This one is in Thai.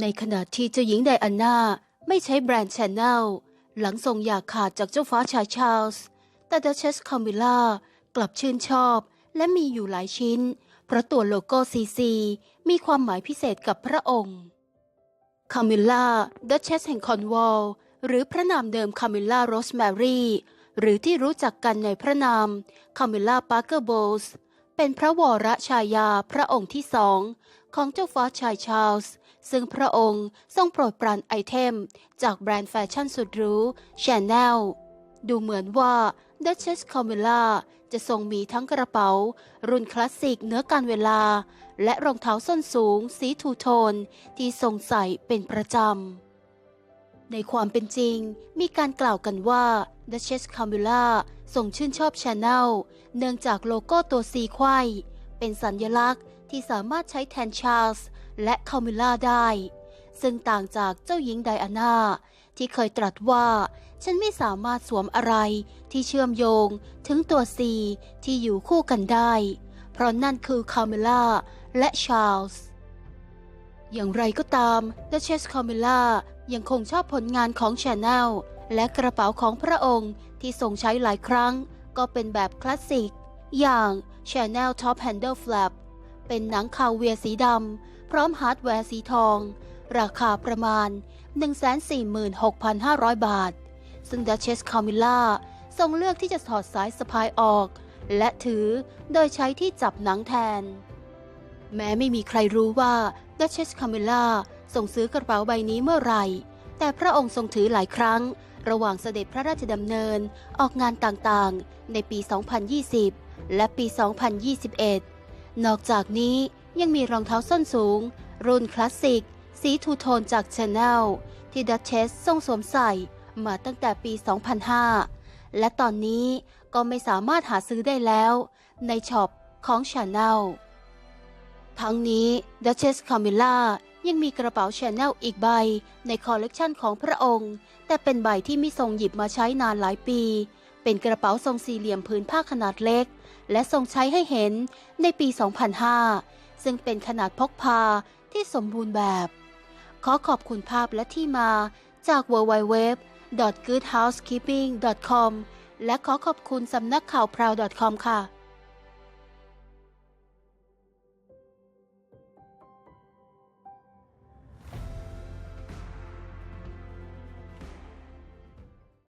ในขณะที่เจ้าหญิงไดอาน่าไม่ใช้แบรนด์ชาแนลหลังส่งอยากขาดจากเจ้าฟ้าชายชาร์ลส์ แต่ดัชเชสคามิล่ากลับชื่นชอบและมีอยู่หลายชิ้น เพราะตัวโลโก้ซีซีมีความหมายพิเศษกับพระองค์ คามิลล่าดัชเชสแห่งคอนวอลหรือพระนามเดิมคามิลล่าโรสแมรี่ หรือที่รู้จักกันในพระนามคามิลล่าปาร์เกอร์โบสเป็นพระวรชายาพระองค์ที่สอง ของเจ้าฟ้าชายชาร์ลส์ซึ่งพระองค์ทรงโปรดปรานไอเทม จากแบรนด์แฟชั่นสุดหรูชาแนลดูเหมือนว่าดัชเชสคามิลล่าจะทรงมีทั้งกระเป๋า รุ่นคลาสสิกเนื้อการเวลา และรองเท้าส้นสูง สีทูโทน ที่ทรงใส่เป็นประจำ ในความเป็นจริง มีการกล่าวกันว่าดัชเชสคามิล่าทรงชื่นชอบชาแนลเนื่องจากโลโก้ตัวซีไขว้เป็นสัญลักษณ์ ที่สามารถใช้แทนชาร์ลส์และคามิล่าได้ ซึ่งต่างจากเจ้าหญิงไดอาน่าที่เคยตรัสว่า ฉันไม่สามารถสวมอะไรที่เชื่อมโยงถึงตัวซีที่อยู่คู่กันได้ เพราะนั่นคือคามิล่าและชาร์ลส์อย่างไรก็ตามดัชเชสคามิล่ายังคงชอบผลงานของชาแนลและกระเป๋าของพระองค์ที่ทรงใช้หลายครั้ง ก็เป็นแบบคลาสสิก อย่าง Chanel Top Handle Flap เป็นหนังคาเวียสีดำพร้อมฮาร์ดแวร์สีทอง ราคาประมาณ 146,500 บาท ซึ่งดัชเชสคามิล่าทรงเลือกที่จะถอดสายสะพายออก และถือโดยใช้ที่จับหนังแทน แม้ไม่มีใครรู้ว่าดัชเชสคามิล่าส่งซื้อกระเป๋าใบนี้เมื่อไหร่ แต่พระองค์ทรงถือหลายครั้ง ระหว่างเสด็จพระราชดำเนินออกงานต่างๆ ในปี 2020 และปี 2021 นอกจากนี้ยังมีรองเท้าส้นสูง รุ่นคลาสสิก สีทูโทนจากชาแนลที่ดัชเชสทรงสวมใส่มาตั้งแต่ปี 2005 และตอนนี้ก็ไม่สามารถหาซื้อได้แล้ว ในช็อปของชาแนลทั้งนี้ดัชเชสคามิล่ายังมีกระเป๋าชาแนลอีกใบในคอลเลกชันของพระองค์ แต่เป็นใบที่ไม่ทรงหยิบมาใช้นานหลายปี เป็นกระเป๋าทรงสี่เหลี่ยมพื้นผ้าขนาดเล็ก และทรงใช้ให้เห็นในปี 2005 ซึ่งเป็นขนาดพกพาที่สมบูรณ์แบบ ขอขอบคุณภาพและที่มาจาก www.goodhousekeeping.com และขอขอบคุณสำนักข่าวพราว .com ค่ะ